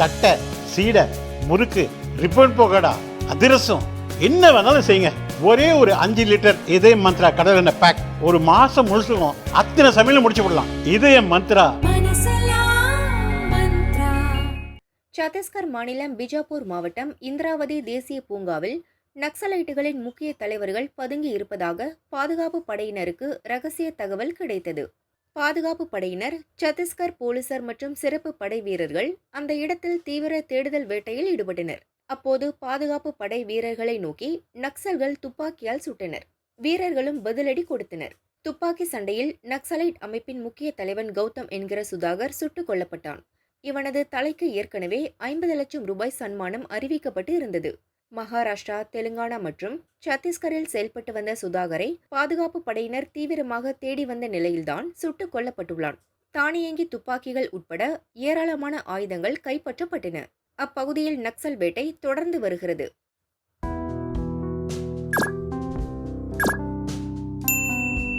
தட்டை சீடை முறுக்கு ரிப்பன் போகடா அதிரசம். என்ன வேணாலும் செய்யுங்க. ஒரே ஒரு அஞ்சு லிட்டர் இதய மந்த்ரா கடல் எண்ணெய் பேக் ஒரு மாசம் முழுசுக்கும் அத்தனை சமையலும் முடிச்சு விடலாம். இதய மந்த்ரா. சத்தீஸ்கர் மாநிலம் பிஜாப்பூர் மாவட்டம் இந்திராவதி தேசிய பூங்காவில் நக்சலைட்டுகளின் முக்கிய தலைவர்கள் பதுங்கி இருப்பதாக பாதுகாப்பு படையினருக்கு ரகசிய தகவல் கிடைத்தது. பாதுகாப்பு படையினர் சத்தீஸ்கர் போலீசார் மற்றும் சிறப்பு படை வீரர்கள் அந்த இடத்தில் தீவிர தேடுதல் வேட்டையில் ஈடுபட்டனர். அப்போது பாதுகாப்பு படை வீரர்களை நோக்கி நக்சல்கள் துப்பாக்கியால் சுட்டனர். வீரர்களும் பதிலடி கொடுத்தனர். துப்பாக்கி சண்டையில் நக்சலைட் அமைப்பின் முக்கிய தலைவன் கௌதம் என்கிற சுதாகர் சுட்டுக் கொல்லப்பட்டான். இவனது தலைக்கு ஏற்கனவே ஐம்பது லட்சம் ரூபாய் சன்மானம் அறிவிக்கப்பட்டு இருந்தது. மகாராஷ்டிரா தெலுங்கானா மற்றும் சத்தீஸ்கரில் செயல்பட்டு வந்த சுதாகரை பாதுகாப்பு படையினர் தீவிரமாக தேடி வந்த நிலையில்தான் சுட்டுக் கொல்லப்பட்டுள்ளான். தானியங்கி துப்பாக்கிகள் உட்பட ஏராளமான ஆயுதங்கள் கைப்பற்றப்பட்டன. அப்பகுதியில் நக்சல் வேட்டை தொடர்ந்து வருகிறது.